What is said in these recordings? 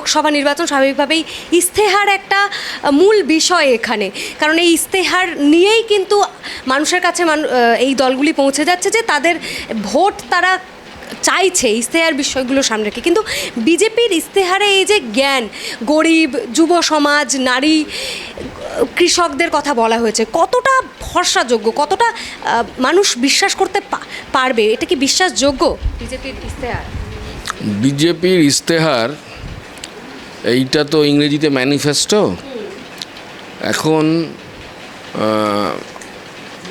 লোকসভা নির্বাচন স্বাভাবিকভাবেই ইস্তেহার একটা মূল বিষয় এখানে। কারণ এই ইস্তেহার নিয়েই কিন্তু মানুষের কাছে এই দলগুলি পৌঁছে যাচ্ছে যে তাদের ভোট তারা চাইছে ইস্তেহার বিষয়গুলো সামনে রেখে। কিন্তু বিজেপির ইস্তেহারে এই যে জ্ঞান, গরিব, যুব সমাজ, নারী, কৃষকদের কথা বলা হয়েছে, কতটা ভরসাযোগ্য, কতটা মানুষ বিশ্বাস করতে পারবে, এটা কি বিশ্বাসযোগ্য বিজেপির ইস্তেহার? বিজেপির ইস্তেহার এইটা তো ইংরেজিতে ম্যানিফেস্টো এখন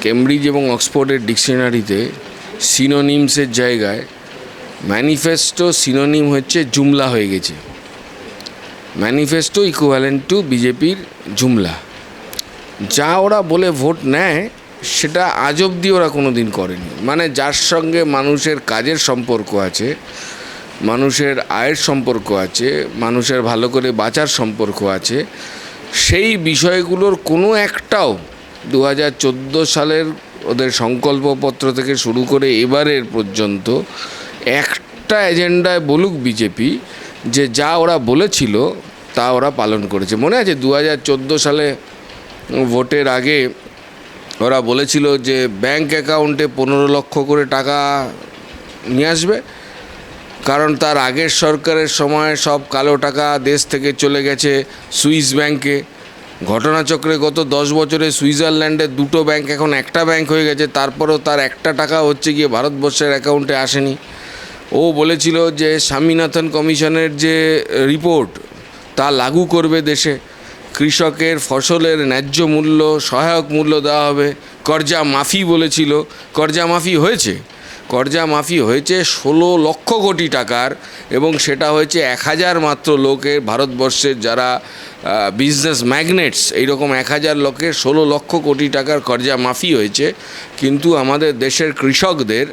কেমব্রিজ এবং অক্সফোর্ডের ডিকশনারিতে সিনোনিমসের জায়গায় ম্যানিফেস্টো সিনোনিম হচ্ছে জুমলা হয়ে গেছে। ম্যানিফেস্টো ইকুয়ালেন্ট টু বিজেপির জুমলা। যা ওরা বলে ভোট নেয়, সেটা আজ অবধি ওরা কোনো দিন করেনি। মানে যার সঙ্গে মানুষের কাজের সম্পর্ক আছে মানুষের আয়ের সম্পর্ক আছে, মানুষের ভালো করে বাঁচার সম্পর্ক আছে, সেই বিষয়গুলোর কোনো একটাও দু হাজার চোদ্দ সালের ওদের সংকল্পপত্র থেকে শুরু করে এবারের পর্যন্ত একটা এজেন্ডায় বলুক বিজেপি যে যা ওরা বলেছিল তা ওরা পালন করেছে। মনে আছে দু হাজার চোদ্দ সালে ভোটের আগে ওরা বলেছিল যে ব্যাংক অ্যাকাউন্টে পনেরো লক্ষ করে টাকা নিয়ে আসবে কারণ তার আগের সরকারের সময় সব কালো টাকা দেশ থেকে চলে গেছে সুইস ব্যাংকে। ঘটনাচক্রে গত দশ বছরে সুইজারল্যান্ডে দুটো ব্যাংক, এখন একটা ব্যাংক হয়ে গেছে। তারপরেও তার একটা টাকা হচ্ছে গিয়ে ভারতবর্ষের অ্যাকাউন্টে আসেনি। ও বলেছিল যে স্বামীনাথন কমিশনের যে রিপোর্ট, তা লাগু করবে দেশে। কৃষকের ফসলের ন্যায্য মূল্য, সহায়ক মূল্য দেওয়া হবে। কর্জা মাফি বলেছিল। কর্জা মাফি হয়েছে? কর্জা মাফি হয়েছে ষোলো লক্ষ কোটি টাকার এবং সেটা হয়েছে এক হাজার মাত্র লোকের ভারতবর্ষের যারা বিজনেস ম্যাগনেটস এইরকম এক হাজার লোকের ষোলো লক্ষ কোটি টাকার কর্জা মাফি হয়েছে। কিন্তু আমাদের দেশের কৃষকদের,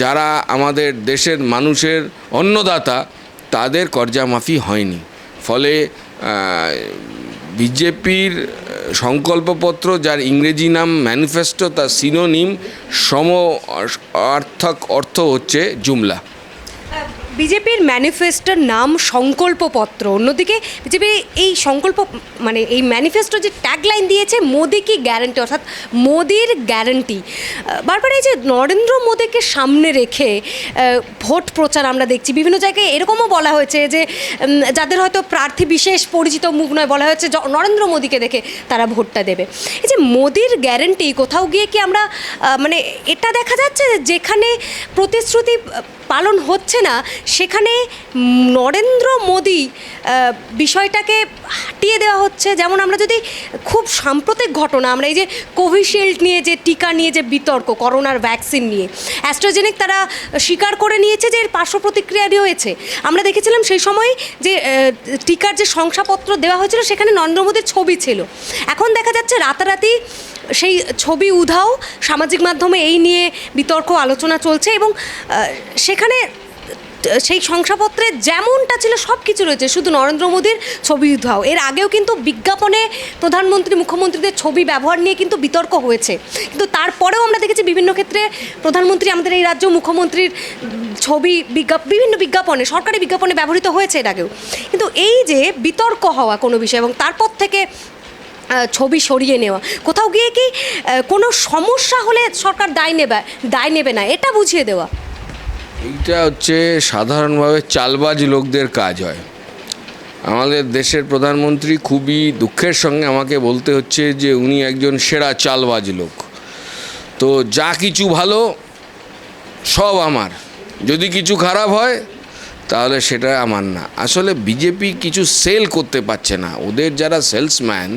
যারা আমাদের দেশের মানুষের অন্নদাতা, তাদের কর্জা মাফি হয়নি। ফলে বিজেপির সংকল্পপত্র যার ইংরেজি নাম ম্যানিফেস্টো তার সিনোনিম সম অর্থক অর্থ হচ্ছে জুমলা। বিজেপির ম্যানিফেস্টোর নাম সংকল্পপত্র। অন্যদিকে বিজেপি এই সংকল্প মানে এই ম্যানিফেস্টো যে ট্যাগলাইন দিয়েছে, মোদি কি গ্যারান্টি অর্থাৎ মোদির গ্যারান্টি বারবার এই যে নরেন্দ্র মোদীকে সামনে রেখে ভোট প্রচার আমরা দেখছি। বিভিন্ন জায়গায় এরকমও বলা হয়েছে যে যাদের হয়তো প্রার্থী বিশেষ পরিচিত মুখ নয়, বলা হয়েছে নরেন্দ্র মোদীকে দেখে তারা ভোটটা দেবে। এই যে মোদির গ্যারেন্টি কোথাও গিয়ে কি আমরা মানে এটা দেখা যাচ্ছে যেখানে প্রতিশ্রুতি পালন হচ্ছে না, সেখানে নরেন্দ্র মোদী বিষয়টাকে হাটিয়ে দেওয়া হচ্ছে। যেমন আমরা যদি খুব সাম্প্রতিক ঘটনা, আমরা এই যে কোভিশিল্ড নিয়ে যে টিকা নিয়ে যে বিতর্ক, করোনার ভ্যাকসিন নিয়ে, অ্যাস্ট্রাজেনিক তারা স্বীকার করে নিয়েছে যে এর পার্শ্ব প্রতিক্রিয়া রয়েছে। আমরা দেখেছিলাম সেই সময় যে টিকার যে শংসাপত্র দেওয়া হয়েছিল, সেখানে নরেন্দ্র মোদীর ছবি ছিল। এখন দেখা যাচ্ছে রাতারাতি সেই ছবি উধাও সামাজিক মাধ্যমে এই নিয়ে বিতর্ক, আলোচনা চলছে এবং সেখানে সেই শংসাপত্রে যেমনটা ছিল সব কিছু রয়েছে, শুধু নরেন্দ্র মোদীর ছবি উধাও। এর আগেও কিন্তু বিজ্ঞাপনে প্রধানমন্ত্রী, মুখ্যমন্ত্রীদের ছবি ব্যবহার নিয়ে কিন্তু বিতর্ক হয়েছে। কিন্তু তারপরেও আমরা দেখেছি বিভিন্ন ক্ষেত্রে প্রধানমন্ত্রী আমাদের এই রাজ্য, মুখ্যমন্ত্রীর ছবি বিজ্ঞাপ, বিভিন্ন বিজ্ঞাপনে, সরকারি বিজ্ঞাপনে ব্যবহৃত হয়েছে এর আগেও। কিন্তু এই যে বিতর্ক হওয়া কোনো বিষয় এবং তারপর থেকে ছবি সরিয়ে নেওয়া। কোথাও গিয়ে কি কোনো সমস্যা হলে সরকার দায় নেবে দায় নেবে না, এটা বুঝিয়ে দেওয়া। এইটা হচ্ছে সাধারণভাবে চালবাজ লোকদের কাজ হয়। আমাদের দেশের প্রধানমন্ত্রী খুবই দুঃখের সঙ্গে আমাকে বলতে হচ্ছে যে উনি একজন সেরা চালবাজ লোক। তো যা কিছু ভালো, সব আমার। যদি কিছু খারাপ হয় তাহলে সেটা আমার না। আসলে বিজেপি কিছু সেল করতে পারছে না। ওদের যারা সেলসম্যান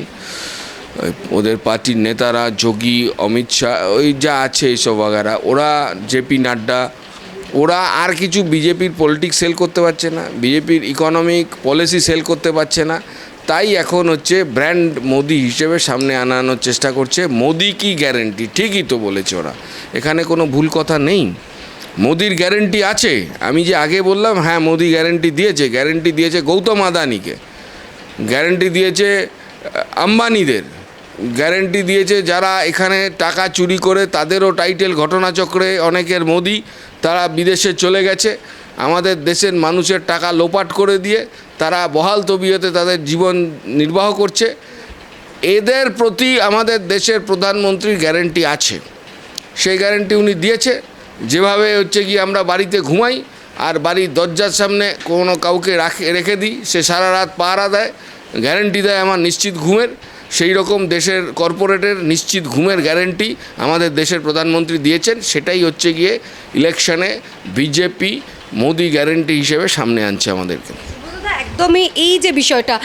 ওদের পার্টির নেতারা, যোগী, অমিত শাহ, ওই যা আছে এইসব বাগারা ওরা জেপি নাড্ডা, ওরা আর কিছু বিজেপির পলিটিক্স সেল করতে পারছে না। বিজেপির ইকোনমিক পলিসি সেল করতে পারছে না। তাই এখন হচ্ছে ব্র্যান্ড মোদি হিসেবে সামনে আনানোর চেষ্টা করছে। মোদি কি গ্যারেন্টি ঠিকই তো বলেছে ওরা। এখানে কোনো ভুল কথা নেই। মোদির গ্যারেন্টি আছে। আমি যে আগে বললাম হ্যাঁ মোদি গ্যারেন্টি দিয়েছে। গ্যারেন্টি দিয়েছে গৌতম আদানিকে। গ্যারেন্টি দিয়েছে আম্বানিদের। গ্যারেন্টি দিয়েছে যারা এখানে টাকা চুরি করে, তাদেরও টাইটেল ঘটনাচক্রে অনেকের মোদি, তারা বিদেশে চলে গেছে। আমাদের দেশের মানুষের টাকা লোপাট করে দিয়ে তারা বহাল তবিয়তে তাদের জীবন নির্বাহ করছে। এদের প্রতি আমাদের দেশের প্রধানমন্ত্রীর গ্যারেন্টি আছে। সেই গ্যারেন্টি উনি দিয়েছে। যেভাবে হচ্ছে কি আমরা বাড়িতে ঘুমাই আর বাড়ির দরজার সামনে কোনো কাউকে রাখে রেখে দিই, সে সারা রাত পাহারা দেয় গ্যারেন্টি দেয় আমার নিশ্চিত ঘুমের। সেই রকম দেশের কর্পোরেটের নিশ্চিত ঘুমের গ্যারেন্টি আমাদের দেশের প্রধানমন্ত্রী দিয়েছেন। সেটাই হচ্ছে গিয়ে ইলেকশনে বিজেপি মোদি গ্যারেন্টি হিসেবে সামনে আনছে আমাদেরকে। একদমই এই যে বিষয়টা,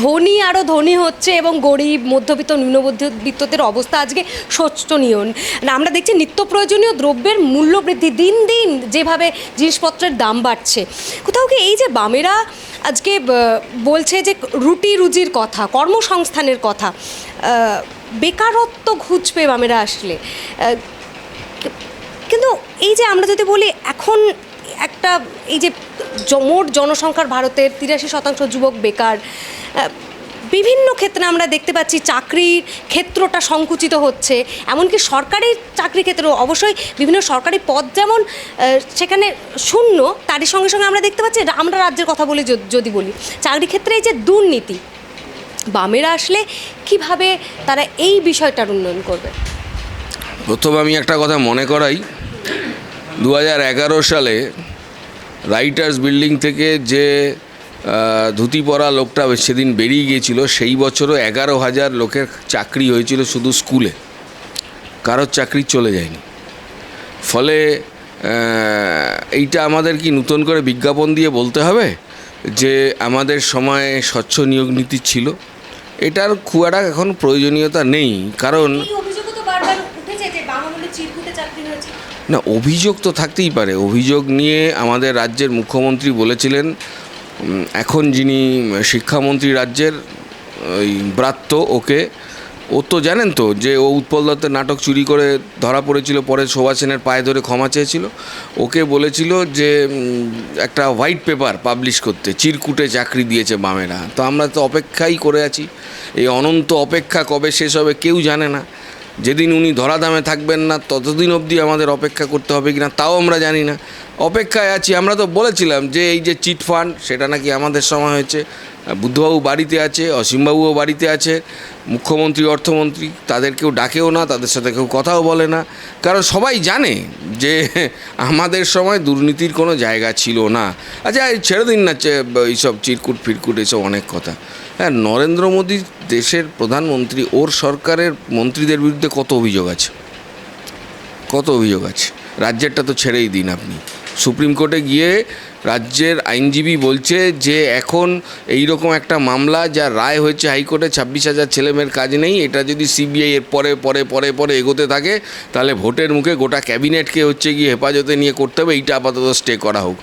ধনী আরও ধনী হচ্ছে এবং গরিব, মধ্যবিত্ত নিম্নমধ্যবিত্তদের অবস্থা আজকে শোচনীয়। আমরা দেখছি নিত্য প্রয়োজনীয় দ্রব্যের মূল্য বৃদ্ধি দিন দিন যেভাবে জিনিসপত্রের দাম বাড়ছে। কোথাও কি এই যে বামেরা আজকে বলছে যে রুটি রুজির কথা, কর্মসংস্থানের কথা বেকারত্ব ঘুচবে বামেরা আসলে। কিন্তু এই যে আমরা যদি বলি এখন একটা এই যে মোট জনসংখ্যার ভারতের তিরাশি শতাংশ যুবক বেকার বিভিন্ন ক্ষেত্রে আমরা দেখতে পাচ্ছি চাকরির ক্ষেত্রটা সংকুচিত হচ্ছে, এমনকি সরকারি চাকরি ক্ষেত্র অবশ্যই বিভিন্ন সরকারি পদ যেমন সেখানে শূন্য, তারই সঙ্গে সঙ্গে আমরা দেখতে পাচ্ছি, আমরা রাজ্যের কথা বলি যদি- যদি বলি চাকরি ক্ষেত্রে এই যে দুর্নীতি, বামেরা আসলে কীভাবে তারা এই বিষয়টার উন্নয়ন করবে? প্রথম আমি একটা কথা মনে করাই দু হাজার এগারো সালে রাইটার্স বিল্ডিং থেকে যে ধুতি পরা লোকটা সেদিন বেরিয়ে গিয়েছিল, সেই বছরও এগারো হাজার লোকের চাকরি হয়েছিল শুধু স্কুলে। কারোর চাকরি চলে যায়নি। ফলে এইটা আমাদের কি নতুন করে বিজ্ঞাপন দিয়ে বলতে হবে? যে, আমাদের সময়ে স্বচ্ছ নিয়োগ নীতি ছিল। এটার খুব একটা এখন প্রয়োজনীয়তা নেই। কারণ এই অভিযোগও তো বারবার উঠেছে যে বাম আমলে চিরকুটে চাকরি হয়েছে না, অভিযোগ তো থাকতেই পারে। অভিযোগ নিয়ে আমাদের রাজ্যের মুখ্যমন্ত্রী বলেছিলেন এখন যিনি শিক্ষামন্ত্রী রাজ্যের, ওই ব্রাত্য ওকে, ও তো জানেন তো যে ও উৎপল দত্তের নাটক চুরি করে ধরা পড়েছিল, পরে শোভা সেনের পায়ে ধরে ক্ষমা চেয়েছিল। ওকে বলেছিল যে একটা হোয়াইট পেপার পাবলিশ করতে, চিরকুটে চাকরি দিয়েছে বামেরা। তো আমরা তো অপেক্ষাই করে আছি। এই অনন্ত অপেক্ষা কবে শেষ হবে কেউ জানে না। যেদিন উনি ধরাধামে থাকবেন না, ততদিন অবধি আমাদের অপেক্ষা করতে হবে কিনা তাও আমরা জানি না। অপেক্ষায় আছি, আমরা তো বলেছিলাম যে এই যে চিট ফান্ড, সেটা নাকি আমাদের সময় হয়েছে। বুদ্ধবাবু বাড়িতে আছে, অসীমবাবুও বাড়িতে আছে, মুখ্যমন্ত্রী, অর্থমন্ত্রী তাদের কেউ ডাকেও না, তাদের সাথে কেউ কথাও বলে না। কারণ সবাই জানে যে আমাদের সময় দুর্নীতির কোনো জায়গা ছিল না। আচ্ছা ছেড়ে দিন না এইসব চিরকুট ফিরকুট এসব অনেক কথা। হ্যাঁ নরেন্দ্র মোদী দেশের প্রধানমন্ত্রী, ওর সরকারের মন্ত্রীদের বিরুদ্ধে কত অভিযোগ আছে? কত অভিযোগ আছে? রাজ্যেরটা তো ছেড়েই দিন আপনি। সুপ্রিম কোর্টে গিয়ে রাজ্যের আইনজীবী বলছে যে এখন এই রকম একটা মামলা, যা রায় হয়েছে হাইকোর্টে, ছাব্বিশ হাজার ছেলেমেয়ের কাজ নেই, এটা যদি সিবিআই এর পরে পরে পরে পরে এগোতে থাকে, তাহলে ভোটের মুখে গোটা ক্যাবিনেটকে হচ্ছে গিয়ে হেফাজতে নিয়ে করতে হবে, এইটা আপাতত স্টে করা হোক।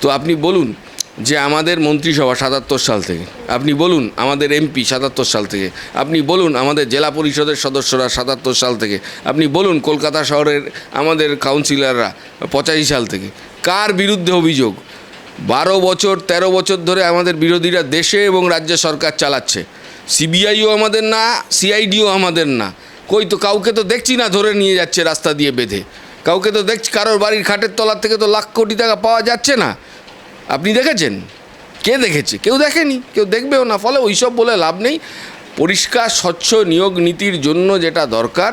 তো আপনি বলুন যে আমাদের মন্ত্রিসভা সাতাত্তর সাল থেকে। আপনি বলুন, আমাদের এমপি সাতাত্তর সাল থেকে। আপনি বলুন, আমাদের জেলা পরিষদের সদস্যরা সাতাত্তর সাল থেকে। আপনি বলুন, কলকাতা শহরের আমাদের কাউন্সিলররা পঁচাশি সাল থেকে। কার বিরুদ্ধে অভিযোগ? বারো বছর ১৩ বছর ধরে আমাদের বিরোধীরা দেশে এবং রাজ্য সরকার চালাচ্ছে। সিবিআইও আমাদের না, সিআইডিও আমাদের না। কই তো, কাউকে তো দেখছি না ধরে নিয়ে যাচ্ছে রাস্তা দিয়ে বেঁধে। কাউকে তো দেখছি, কারোর বাড়ির খাটের তলার থেকে তো লাখ কোটি টাকা পাওয়া যাচ্ছে না। আপনি দেখেছেন? কে দেখেছে? কেউ দেখেনি, কেউ দেখবেও না, ফলে ওইসব বলে লাভ নেই। পরিষ্কার, স্বচ্ছ নিয়োগ নীতির জন্য যেটা দরকার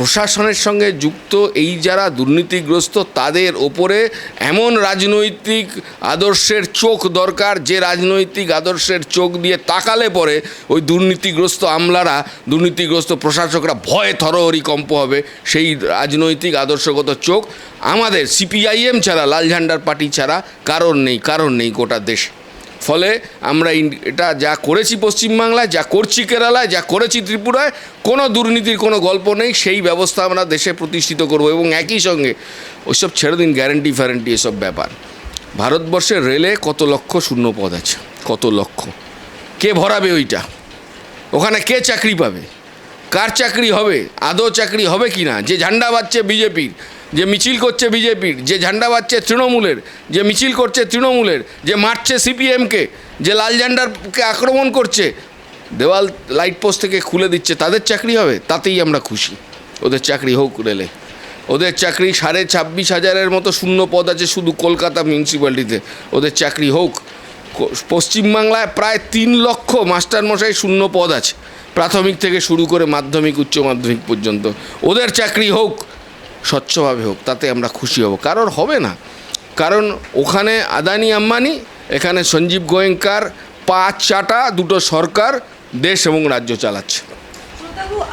প্রশাসনের সঙ্গে যুক্ত এই যারা দুর্নীতিগ্রস্ত, তাদের ওপরে এমন রাজনৈতিক আদর্শের চোখ দরকার, যে রাজনৈতিক আদর্শের চোখ দিয়ে তাকালে পরে ওই দুর্নীতিগ্রস্ত আমলারা, দুর্নীতিগ্রস্ত প্রশাসকরা ভয়ে থরহরি কম্প হবে। সেই রাজনৈতিক আদর্শগত চোখ আমাদের সিপিআইএম ছাড়া, লাল ঝান্ডার পার্টি ছাড়া কারণ নেই কারণ নেই গোটা দেশ। ফলে আমরা এটা যা করেছি পশ্চিমবাংলায়, যা করছি কেরালায়, যা করেছি ত্রিপুরায়, কোনো দুর্নীতির কোনো গল্প নেই, সেই ব্যবস্থা আমরা দেশে প্রতিষ্ঠিত করব এবং একই সঙ্গে ওইসব ছেড়ে দিন গ্যারেন্টি ফ্যারেন্টি এসব ব্যাপার। ভারতবর্ষের রেলে কত লক্ষ শূন্য পদ আছে? কত লক্ষ? কে ভরাবে ওইটা? ওখানে কে চাকরি পাবে? কার চাকরি হবে? আদৌ চাকরি হবে কি না? যে ঝান্ডা বাজছে বিজেপির যে মিছিল করছে বিজেপির, যে ঝান্ডা বাজছে তৃণমূলের, যে মিছিল করছে তৃণমূলের, যে মারছে সিপিএমকে, যে লাল ঝান্ডারকে আক্রমণ করছে, দেওয়াল লাইট পোস্ট থেকে খুলে দিচ্ছে, তাদের চাকরি হবে? তাতেই আমরা খুশি। ওদের চাকরি হোক রেলে। ওদের চাকরি সাড়ে ছাব্বিশ হাজারের মতো শূন্য পদ আছে শুধু কলকাতা মিউনিসিপ্যালিটিতে ওদের চাকরি হোক। পশ্চিমবাংলায় প্রায় তিন লক্ষ মাস্টারমশাই শূন্য পদ আছে, প্রাথমিক থেকে শুরু করে মাধ্যমিক, উচ্চ মাধ্যমিক পর্যন্ত। ওদের চাকরি হোক। স্বচ্ছভাবে হোক, তাতে আমরা খুশি হব। কারণ হবে না। কারণ ওখানে আদানি আম্বানি, এখানে সঞ্জীব গোয়েঙ্কার পাঁচ চাটা দুটো সরকার, দেশ এবং রাজ্য চালাচ্ছে।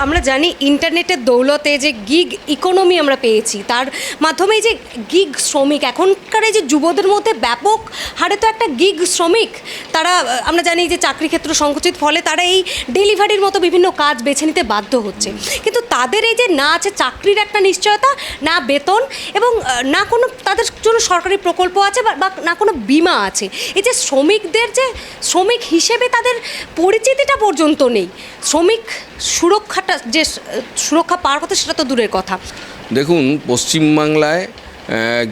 আমরা জানি ইন্টারনেটের দৌলতে যে গিগ ইকোনমি আমরা পেয়েছি, তার মাধ্যমে যে গিগ শ্রমিক, এখনকার যে যুবদের মধ্যে ব্যাপক হারে তো একটা গিগ শ্রমিক, তারা আমরা জানি যে চাকরি ক্ষেত্র সংকুচিত, ফলে তারা এই ডেলিভারির মতো বিভিন্ন কাজ বেছে নিতে বাধ্য হচ্ছে। কিন্তু তাদের এই যে না আছে চাকরির একটা নিশ্চয়তা, না বেতন এবং না কোনো তাদের জন্য সরকারি প্রকল্প আছে বা না কোনো বিমা আছে। এই যে শ্রমিকদের যে, শ্রমিক হিসেবে তাদের পরিচিতিটা পর্যন্ত নেই। শ্রমিক সুরক্ষাটা যে সুরক্ষা পাওয়ার কথা সেটা তো দূরের কথা। দেখুন, পশ্চিমবাংলায়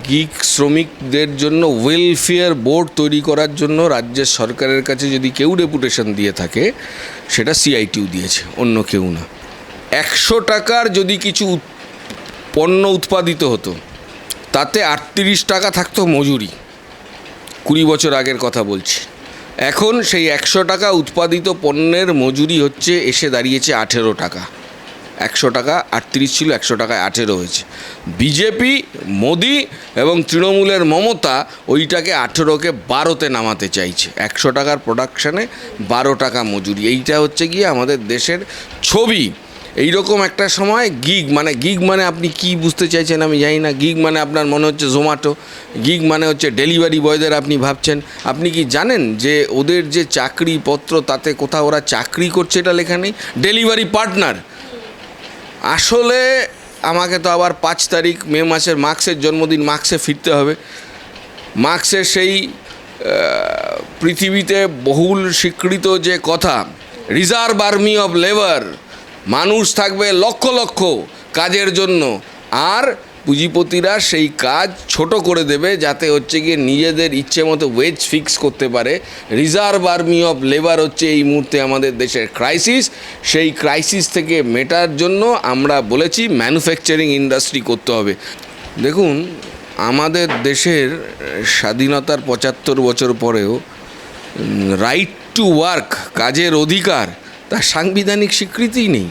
গিগ শ্রমিকদের জন্য ওয়েলফেয়ার বোর্ড তৈরি করার জন্য রাজ্যের সরকারের কাছে যদি কেউ ডেপুটেশন দিয়ে থাকে, সেটা সিআইটিউ দিয়েছে, অন্য কেউ না। একশো টাকার যদি কিছু পণ্য উৎপাদিত হতো, তাতে আটত্রিশ টাকা থাকতো মজুরি। কুড়ি বছর আগের কথা বলছি। এখন সেই একশো টাকা উৎপাদিত পণ্যের মজুরি হচ্ছে, এসে দাঁড়িয়েছে আঠেরো টাকা। একশো টাকা আটত্রিশ ছিল, একশো টাকায় আঠেরো হয়েছে। বিজেপি, মোদি এবং তৃণমূলের মমতা ওইটাকে আঠেরোকে বারোতে নামাতে চাইছে। একশো টাকার প্রোডাকশানে বারো টাকা মজুরি। এইটা হচ্ছে গিয়ে আমাদের দেশের ছবি। এইরকম একটা সময় গিগ মানে গিগ মানে আপনি কি বুঝতে চাইছেন আমি জানি না। গিগ মানে আপনার মনে হচ্ছে জোম্যাটো গিগ মানে হচ্ছে ডেলিভারি বয়দের আপনি ভাবছেন। আপনি কি জানেন যে ওদের যে চাকরিপত্র, তাতে কোথাও ওরা চাকরি করছে এটা লেখা নেই? ডেলিভারি পার্টনার আসলে আমাকে তো আবার পাঁচ তারিখ, মে মাসের মার্কসের জন্মদিন, মার্কসে ফিরতে হবে। মার্কসের সেই পৃথিবীতে বহুল স্বীকৃত যে কথা রিজার্ভ আর্মি অফ লেবার মানুষ থাকবে লক্ষ লক্ষ কাজের জন্য। আর পুঁজিপতিরা সেই কাজ ছোট করে দেবে যাতে হচ্ছে গিয়ে নিজেদের ইচ্ছে মতো ওয়েজ ফিক্স করতে পারে। রিজার্ভ আর্মি অফ লেবার হচ্ছে এই মুহূর্তে আমাদের দেশের ক্রাইসিস সেই ক্রাইসিস থেকে মেটার জন্য আমরা বলেছি ম্যানুফ্যাকচারিং ইন্ডাস্ট্রি করতে হবে। দেখুন, আমাদের দেশের স্বাধীনতার পঁচাত্তর বছর পরেও রাইট টু ওয়ার্ক কাজের অধিকার তার সাংবিধানিক স্বীকৃতিই নেই।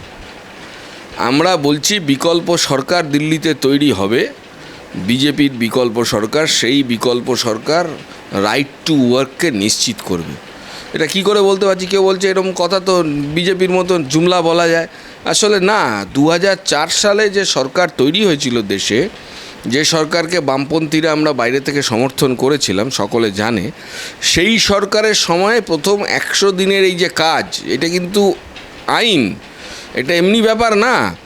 আমরা বলছি বিকল্প সরকার দিল্লিতে তৈরি হবে। বিজেপির বিকল্প সরকার, সেই বিকল্প সরকার রাইট টু ওয়ার্ককে নিশ্চিত করবে। এটা কি করে বলতে পারছি? কেউ বলছে এরকম কথা তো বিজেপির মতন জুমলা বলা যায়। আসলে না দু হাজার চার সালে যে সরকার তৈরি হয়েছিল দেশে যে সরকারকে বামপন্থীরা আমরা বাইরে থেকে সমর্থন করেছিলাম, সকলে জানে, সেই সরকারের সময়ে প্রথম একশো দিনের এই যে কাজ, এটা কিন্তু আইন, এটা এমনি ব্যাপার না।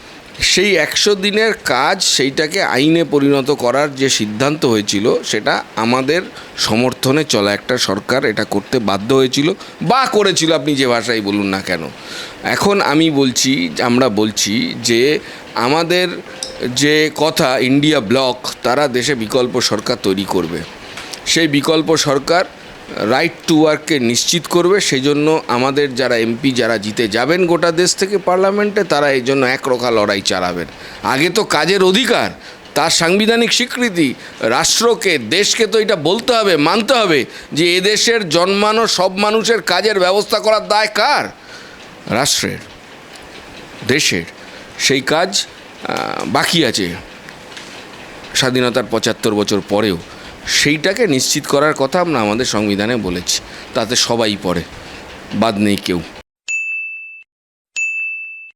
সেই একশো দিনের কাজ সেইটাকে আইনে পরিণত করার যে সিদ্ধান্ত হয়েছিল, সেটা আমাদের সমর্থনে চলা একটা সরকার এটা করতে বাধ্য হয়েছিল, বা করেছিল আপনি যে ভাষায় বলুন না কেন। এখন আমি বলছি, আমরা বলছি যে আমাদের যে কথা, ইন্ডিয়া ব্লক, তারা দেশে বিকল্প সরকার তৈরি করবে। সেই বিকল্প সরকার রাইট টু ওয়ার্ককে নিশ্চিত করবে সেই জন্য আমাদের যারা এমপি যারা জিতে যাবেন গোটা দেশ থেকে পার্লামেন্টে, তারা এই জন্য একরোখা লড়াই চালাবেন। আগে তো কাজের অধিকার, তার সাংবিধানিক স্বীকৃতি, রাষ্ট্রকে, দেশকে তো এটা বলতে হবে, মানতে হবে, যে এদেশের জন্মানো সব মানুষের কাজের ব্যবস্থা করার দায় কার? রাষ্ট্রের, দেশের। সেই কাজ বাকি আছে, স্বাধীনতার পঁচাত্তর বছর পরেও। সেইটাকে নিশ্চিত করার কথা আমরা আমাদের সংবিধানে বলেছি। তাতে সবাই পড়ে বাদ নেই কেউ।